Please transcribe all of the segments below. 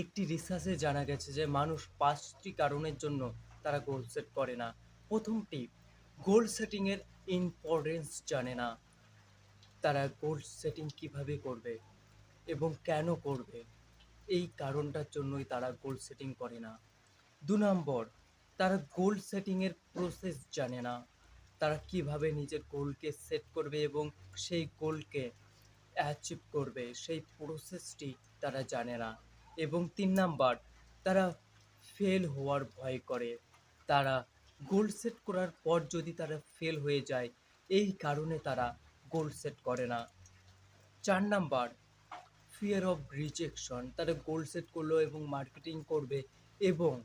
একটি রিসার্চে জানা গেছে যে মানুষ পাঁচটি কারণের জন্য তারা গোল সেট করে না। প্রথমটি গোল সেটিংয়ের ইম্পর্টেন্স জানে না। তারা গোল সেটিং কীভাবে করবে এবং কেন করবে? এই কারণটার জন্যই তারা গোল সেটিং করে না। দু নম্বর, তারা গোল সেটিংয়ের প্রসেস জানে না। তারা কীভাবে নিজের গোলকে সেট করবে এবং সেই গোলকে অ্যাচিভ করবে, সেই প্রসেসটি তারা জানে না। এবং তিন নাম্বার, তারা ফেল হওয়ার ভয় করে। তারা গোল সেট করার পর যদি তারা ফেল হয়ে যায়, এই কারণে তারা গোল সেট করে না। চার নাম্বার ফিয়ার অফ রিজেকশন তারা গোল সেট করল এবং মার্কেটিং করবে এবং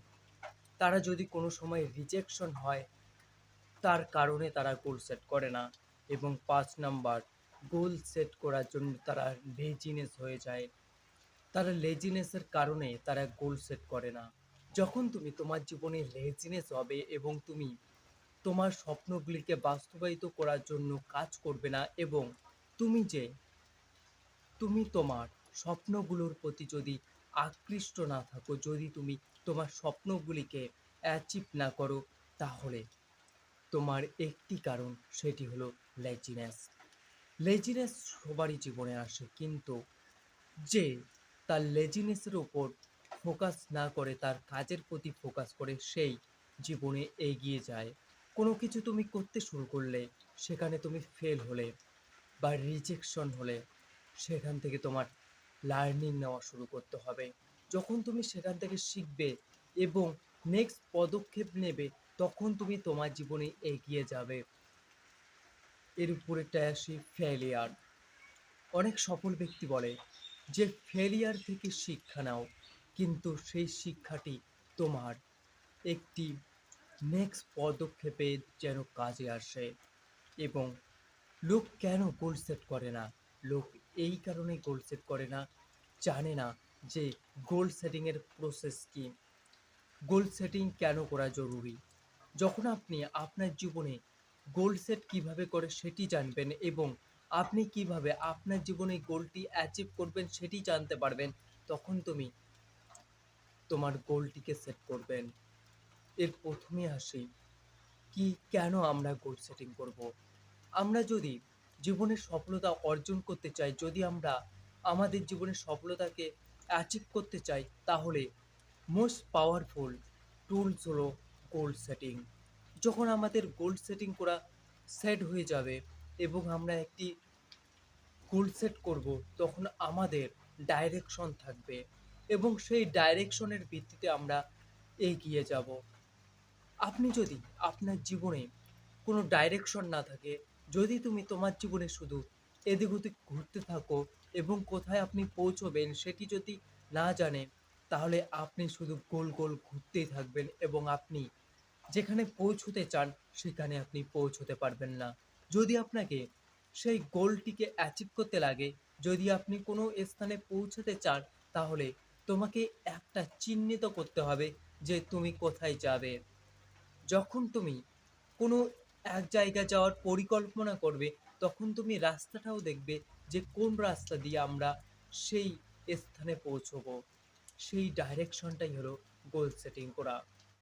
তারা যদি কোনো সময় রিজেকশন হয়, তার কারণে তারা গোল সেট করে না। এবং পাঁচ নাম্বার গোল সেট করার জন্য তারা লেজিনেস হয়ে যায়। তারা লেজিনেসের কারণে তারা গোল সেট করে না। যখন তুমি তোমার জীবনে লেজিনেস হবে এবং তুমি তোমার স্বপ্নগুলিকে বাস্তবায়িত করার জন্য কাজ করবে না এবং তুমি যে তুমি তোমার স্বপ্নগুলোর প্রতি যদি আকৃষ্ট না থাকো, যদি তুমি তোমার স্বপ্নগুলিকে অ্যাচিভ না করো, তাহলে তোমার একটি কারণ সেটি হলো লেজিনেস লেজিনেস সবারই জীবনে আসে, কিন্তু যে তার লেজিনেসের উপর ফোকাস না করে, তার কাজের প্রতি ফোকাস করে সেই জীবনে এগিয়ে যায়। কোনো কিছু তুমি করতে শুরু করলে, সেখানে তুমি ফেল হলে বা রিজেকশন হলে, সেখান থেকে তোমার লার্নিং নেওয়া শুরু করতে হবে। যখন তুমি সেখান থেকে শিখবে এবং নেক্সট পদক্ষেপ নেবে, তখন তুমি তোমার জীবনে এগিয়ে যাবে। এর উপরেটা আসি ফেলিয়ার অনেক সফল ব্যক্তি বলে যে ফেলিয়ার থেকে শিক্ষা নাও, কিন্তু সেই শিক্ষাটি তোমার একটি নেক্সট পদক্ষেপে যেন কাজে আসে। এবং লোক কেন গোল সেট করে না? লোক এই কারণে গোল সেট করে না, জানে না যে গোল সেটিংয়ের প্রসেস কী। গোল সেটিং কেন করা জরুরি? যখন আপনি আপনার জীবনে গোল সেট কীভাবে করে সেটি জানবেন এবং আপনি কীভাবে আপনার জীবনে গোলটি অ্যাচিভ করবেন সেটি জানতে পারবেন। তখন তুমি তোমার গোলটিকে সেট করবেন। এর প্রথমে আসি, কি কেন আমরা গোল সেটিং করব? আমরা যদি জীবনে সফলতা অর্জন করতে চাই, যদি আমরা আমাদের জীবনের সফলতাকে অ্যাচিভ করতে চাই, তাহলে মোস্ট পাওয়ারফুল টুলস হলো গোল সেটিং যখন আমাদের গোল সেটিং করা সেট হয়ে যাবে এবং আমরা একটি গোল সেট করব, তখন আমাদের ডাইরেকশন থাকবে এবং সেই ডাইরেকশনের ভিত্তিতে আমরা এগিয়ে যাব। আপনি যদি আপনার জীবনে কোনো ডাইরেকশন না থাকে, যদি তুমি তোমার জীবনে শুধু এদিক ওদিক ঘুরতে থাকো এবং কোথায় আপনি পৌঁছবেন সেটি যদি না জানেন, তাহলে আপনি শুধু গোল গোল ঘুরতেই থাকবেন এবং আপনি যেখানে পৌঁছতে চান, সেখানে আপনি পৌঁছতে পারবেন না। যদি আপনাকে সেই গোলটিকে অ্যাচিভ করতে লাগে, যদি আপনি কোনো স্থানে পৌঁছতে চান, তাহলে তোমাকে একটা চিহ্নিত করতে হবে যে তুমি কোথায় যাবে। যখন তুমি কোনো এক জায়গা যাওয়ার পরিকল্পনা করবে, তখন তুমি রাস্তাটাও দেখবে যে কোন রাস্তা দিয়ে আমরা সেই স্থানে পৌঁছবো। সেই ডাইরেকশনটাই হলো গোল সেটিং করা।